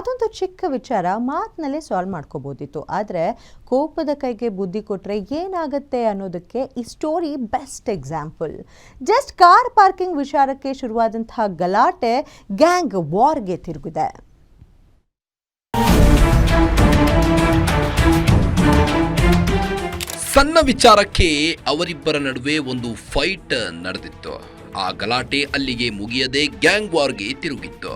ಅದೊಂದು ಚಿಕ್ಕ ವಿಚಾರ, ಮಾತಿನಲ್ಲೇ ಸಾಲ್ವ್ ಮಾಡ್ಕೋಬೋದಿತ್ತು. ಆದರೆ ಕೋಪದ ಕೈಗೆ ಬುದ್ಧಿ ಕೊಟ್ಟರೆ ಏನಾಗುತ್ತೆ ಅನ್ನೋದಕ್ಕೆ ಈ story best example just car parking ವಿಚಾರಕ್ಕೆ ಶುರುವಾದಂತಹ ಗಲಾಟೆ ಗ್ಯಾಂಗ್ ವಾರ್ಗೆ ತಿರುಗಿದೆ. ಸಣ್ಣ ವಿಚಾರಕ್ಕೆ ಅವರಿಬ್ಬರ ನಡುವೆ ಒಂದು ಫೈಟ್ ನಡೆದಿತ್ತು. ಆ ಗಲಾಟೆ ಅಲ್ಲಿಗೆ ಮುಗಿಯದೆ ಗ್ಯಾಂಗ್ ವಾರ್ಗೆ ತಿರುಗಿತ್ತು.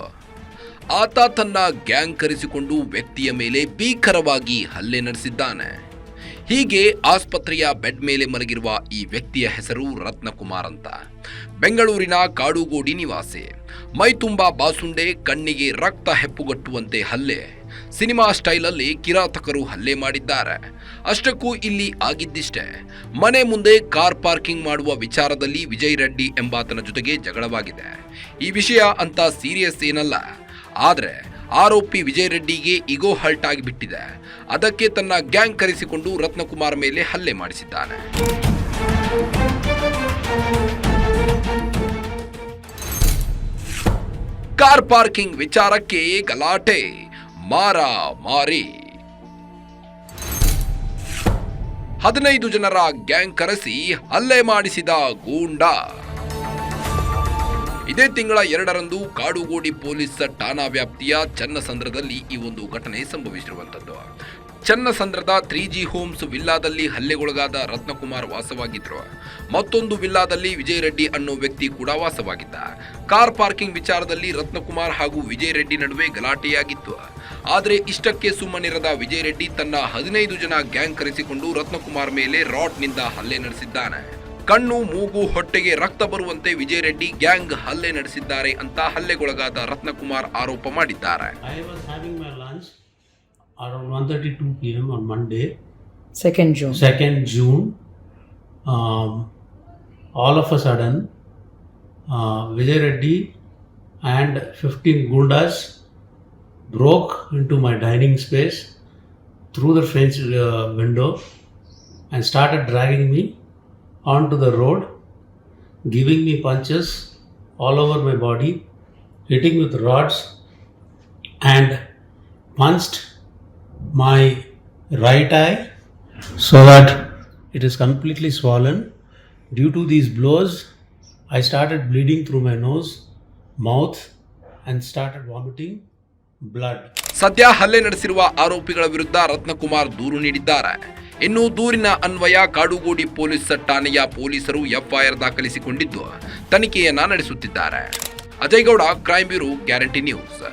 ಆತ ತನ್ನ ಗ್ಯಾಂಗ್ ಕರೆಸಿಕೊಂಡು ವ್ಯಕ್ತಿಯ ಮೇಲೆ ಭೀಕರವಾಗಿ ಹಲ್ಲೆ ನಡೆಸಿದ್ದಾನೆ. ಹೀಗೆ ಆಸ್ಪತ್ರೆಯ ಬೆಡ್ ಮೇಲೆ ಮಲಗಿರುವ ಈ ವ್ಯಕ್ತಿಯ ಹೆಸರು ರತ್ನಕುಮಾರ್ ಅಂತ. ಬೆಂಗಳೂರಿನ ಕಾಡುಗೋಡಿ ನಿವಾಸಿ. ಮೈತುಂಬಾ ಬಾಸುಂಡೆ, ಕಣ್ಣಿಗೆ ರಕ್ತ ಹೆಪ್ಪುಗಟ್ಟುವಂತೆ ಹಲ್ಲೆ. ಸಿನಿಮಾ ಸ್ಟೈಲಲ್ಲಿ ಕಿರಾತಕರು ಹಲ್ಲೆ ಮಾಡಿದ್ದಾರೆ. ಅಷ್ಟಕ್ಕೂ ಇಲ್ಲಿ ಆಗಿದ್ದಿಷ್ಟೇ. ಮನೆ ಮುಂದೆ ಕಾರ್ ಪಾರ್ಕಿಂಗ್ ಮಾಡುವ ವಿಚಾರದಲ್ಲಿ ವಿಜಯ್ ರೆಡ್ಡಿ ಎಂಬಾತನ ಜೊತೆಗೆ ಜಗಳವಾಗಿದೆ. ಈ ವಿಷಯ ಅಂತ ಸೀರಿಯಸ್ ಏನಲ್ಲ. ಆದ್ರೆ ಆರೋಪಿ ವಿಜಯ್ ರೆಡ್ಡಿಗೆ ಇಗೋ ಹಲ್ಟ್ ಆಗಿಬಿಟ್ಟಿದೆ ಅದಕ್ಕೆ ತನ್ನ ಗ್ಯಾಂಗ್ ಕರೆಸಿಕೊಂಡು ರತ್ನಕುಮಾರ್ ಮೇಲೆ ಹಲ್ಲೆ ಮಾಡಿಸಿದ್ದಾನೆ. ಕಾರ್ ಪಾರ್ಕಿಂಗ್ ವಿಚಾರಕ್ಕೆ ಗಲಾಟೆ ಮಾರ ಮಾರಿ ಹದಿನೈದು ಜನರ ಗ್ಯಾಂಗ್ ಕರೆಸಿ ಹಲ್ಲೆ ಮಾಡಿಸಿದ ಗೂಂಡಾ. ಇದೇ ತಿಂಗಳ ಎರಡರಂದು ಕಾಡುಗೋಡಿ ಪೊಲೀಸ್ ಠಾಣಾ ವ್ಯಾಪ್ತಿಯ ಚನ್ನಸಂದ್ರದಲ್ಲಿ ಈ ಒಂದು ಘಟನೆ ಸಂಭವಿಸಿರುವಂತದ್ದು ಚನ್ನಸಂದ್ರದ ತ್ರೀ ಜಿ ಹೋಮ್ಸ್ ವಿಲ್ಲಾದಲ್ಲಿ ಹಲ್ಲೆಗೊಳಗಾದ ರತ್ನಕುಮಾರ್ ವಾಸವಾಗಿದ್ದರು ಮತ್ತೊಂದು ವಿಲ್ಲಾದಲ್ಲಿ ವಿಜಯ್ ರೆಡ್ಡಿ ಅನ್ನೋ ವ್ಯಕ್ತಿ ಕೂಡ ವಾಸವಾಗಿದ್ದ. ಕಾರ್ ಪಾರ್ಕಿಂಗ್ ವಿಚಾರದಲ್ಲಿ ರತ್ನಕುಮಾರ್ ಹಾಗೂ ವಿಜಯ್ ರೆಡ್ಡಿ ನಡುವೆ ಗಲಾಟೆಯಾಗಿತ್ತು. ಆದರೆ ಇಷ್ಟಕ್ಕೆ ಸುಮ್ಮನಿರದ ವಿಜಯ್ ರೆಡ್ಡಿ ತನ್ನ ಹದಿನೈದು ಜನ ಗ್ಯಾಂಗ್ ಕರೆಸಿಕೊಂಡು ರತ್ನಕುಮಾರ್ ಮೇಲೆ ರಾಡ್ನಿಂದ ಹಲ್ಲೆ ನಡೆಸಿದ್ದಾನೆ. ಕಣ್ಣು ಮೂಗು ಹೊಟ್ಟೆಗೆ ರಕ್ತ ಬರುವಂತೆ ವಿಜಯ್ ರೆಡ್ಡಿ ಗ್ಯಾಂಗ್ ಹಲ್ಲೆ ನಡೆಸಿದ್ದಾರೆ ಅಂತ ಹಲ್ಲೆಗೊಳಗಾದ ರತ್ನಕುಮಾರ್ ಆರೋಪ ಮಾಡಿದ್ದಾರೆ. All of a sudden Vijay Reddy and fifteen goondas broke into my dining space through the French window and start dragging me onto the road, giving me punches all over my body, hitting with rods, and punched my right eye so that it is completely swollen. Due to these blows, I started bleeding through my nose, mouth, and started vomiting blood. ಸದ್ಯ ಹಲ್ಲೆ ನಡೆಸಿರುವ ಆರೋಪಿಗಳ ವಿರುದ್ಧ ರತ್ನಕುಮಾರ್ ದೂರು ನೀಡಿದ್ದಾರೆ ಇನ್ನು ದೂರಿನ ಅನ್ವಯ ಕಾಡುಗೋಡಿ ಪೊಲೀಸ್ ಠಾಣೆಯ ಪೊಲೀಸರು ಎಫ್ಐಆರ್ ದಾಖಲಿಸಿಕೊಂಡಿದ್ದು, ತನಿಖೆಯನ್ನ ನಡೆಸುತ್ತಿದ್ದಾರೆ. Ajay Gowda crime bureau, guarantee news.